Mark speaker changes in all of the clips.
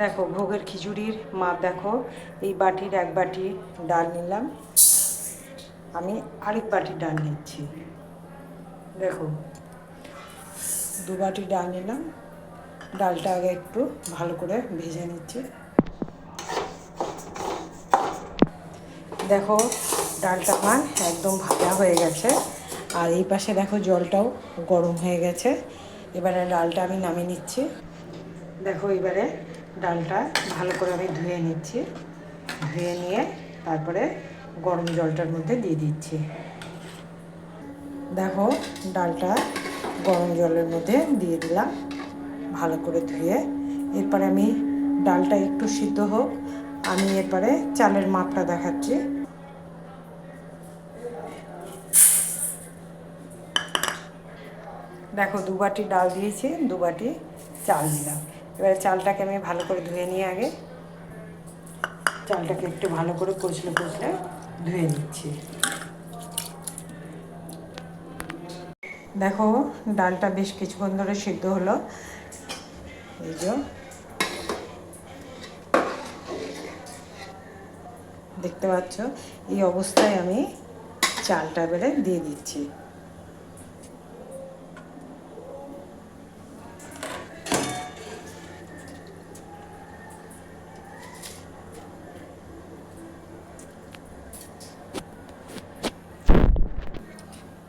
Speaker 1: দেখো, ভোগের খিচুড়ির মাপ দেখো। এই বাটির এক বাটি ডাল নিলাম। আমি আরেক বাটি ডাল নিচ্ছি। দেখো, দু বাটি ডাল নিলাম। ডালটা আগে একটু ভালো করে ভেজে নিচ্ছি। দেখো, ডালটা আমার একদম ভাজা হয়ে গেছে। আর এই পাশে দেখো, জলটাও গরম হয়ে গেছে। এবারে ডালটা আমি নামিয়ে নিচ্ছি। দেখো, এবারে ডালটা ভালো করে আমি ধুয়ে নিচ্ছি। ধুয়ে নিয়ে তারপরে গরম জলটার মধ্যে দিয়ে দিচ্ছি। দেখো ডালটা গরম জলের মধ্যে দিয়ে দিলাম। ভালো করে ধুয়ে এরপরে আমি ডালটা একটু সিদ্ধ হোক, আমি এরপরে চালের মাপটা দেখাচ্ছি। দেখো দু বাটি ডাল দিয়েছি দু বাটি চাল দিলাম। এবারে চালটাকে আমি ভালো করে ধুয়ে নিয়ে আগে। চালটাকে একটু ভালো করে কচলে কচলে ধুয়ে নিচ্ছি। দেখো, ডালটা বেশ কিছুক্ষণ ধরে সিদ্ধ হলো। এই যে। দেখতে পাচ্ছ, এই অবস্থায় আমি চালটা বেড়ে দিয়ে দিচ্ছি।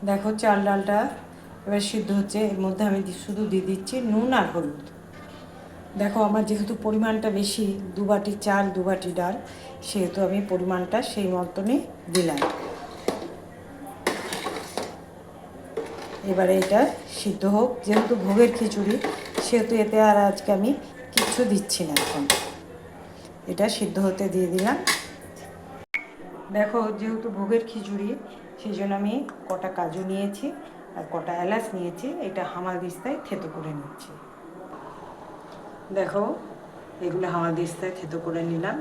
Speaker 1: দেখো চাল ডালটা এবার সিদ্ধ হচ্ছে, এর মধ্যে আমি শুধু দিয়ে দিচ্ছি নুন আর হলুদ। দেখো আমার যেহেতু পরিমাণটা বেশি, দু বাটি চাল, দু বাটি ডাল, সেহেতু আমি পরিমাণটা সেই মতনই দিলাম। এবারে এটা সিদ্ধ হোক, যেহেতু ভোগের খিচুড়ি, সেহেতু এতে আর আজকে আমি কিচ্ছু দিচ্ছি না এখন। এটা সিদ্ধ হতে দিয়ে দিলাম। দেখো যেহেতু ভোগের খিচুড়ি সেই জন্য আমি কটা কাজু নিয়েছি আর কটা এলাচ নিয়েছি, এটা হামাল দিস্তায় থেতো করে নিচ্ছি। দেখো, এগুলো হামাল দিস্তায় থেতো করে নিলাম।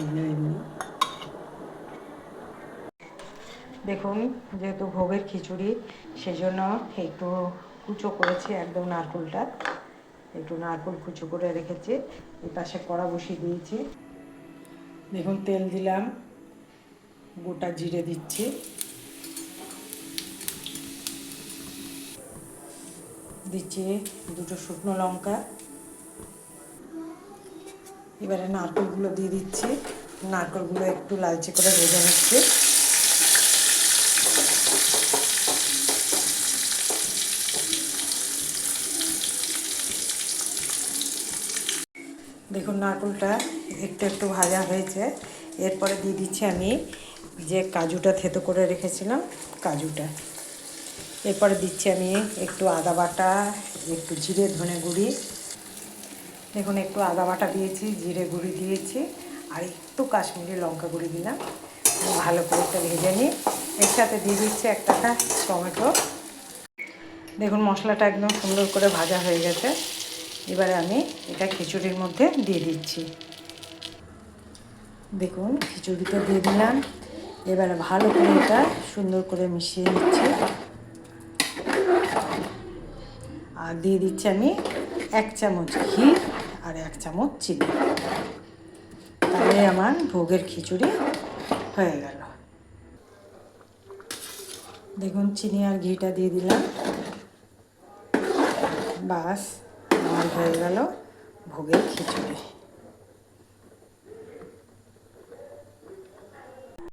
Speaker 1: এগুলো। এমনি দেখুন, যেহেতু ভোগের খিচুড়ি, সেজন্য একটু কুচো করেছি একদম নারকুলটা। একটু নারকুল কুচো করে রেখেছি। এই পাশে কড়া বসিয়ে দিয়েছি। দেখুন, তেল দিলাম। গোটা জিরে দিচ্ছি। দিচ্ছি দুটো শুকনো লঙ্কা। এবারে নারকেলগুলো দিয়ে দিচ্ছি। নারকেলগুলো একটু লালচে করে ভেজে নিচ্ছি। দেখুন নারকেলটা একটু একটু ভাজা হয়েছে। এরপরে দিয়ে দিচ্ছি আমি যে কাজুটা থেতো করে রেখেছিলাম, কাজুটা। এরপরে দিচ্ছি আমি একটু আদা বাটা, একটু জিরে, ধনে গুঁড়ি। দেখুন, একটু আদা বাটা দিয়েছি, জিরে গুঁড়ি দিয়েছি, আর একটু কাশ্মীরি লঙ্কা গুঁড়ি দিলাম। ভালো করে একটা ভেজে নিই। এর সাথে দিয়ে দিচ্ছি একটা টমেটো। দেখুন, মশলাটা একদম সুন্দর করে ভাজা হয়ে গেছে। এবারে আমি এটা খিচুড়ির মধ্যে দিয়ে দিচ্ছি। দেখুন, খিচুড়িটা দিয়ে দিলাম। এবারে ভালো করে এটা সুন্দর করে মিশিয়ে নিচ্ছি। আর দিয়ে দিচ্ছি আমি এক চামচ ঘি আর এক চামচ চিনি। তাহলে আমার ভোগের খিচুড়ি হয়ে গেল। দেখুন, চিনি আর ঘিটা দিয়ে দিলাম। বাস, আমার হয়ে গেল ভোগের খিচুড়ি।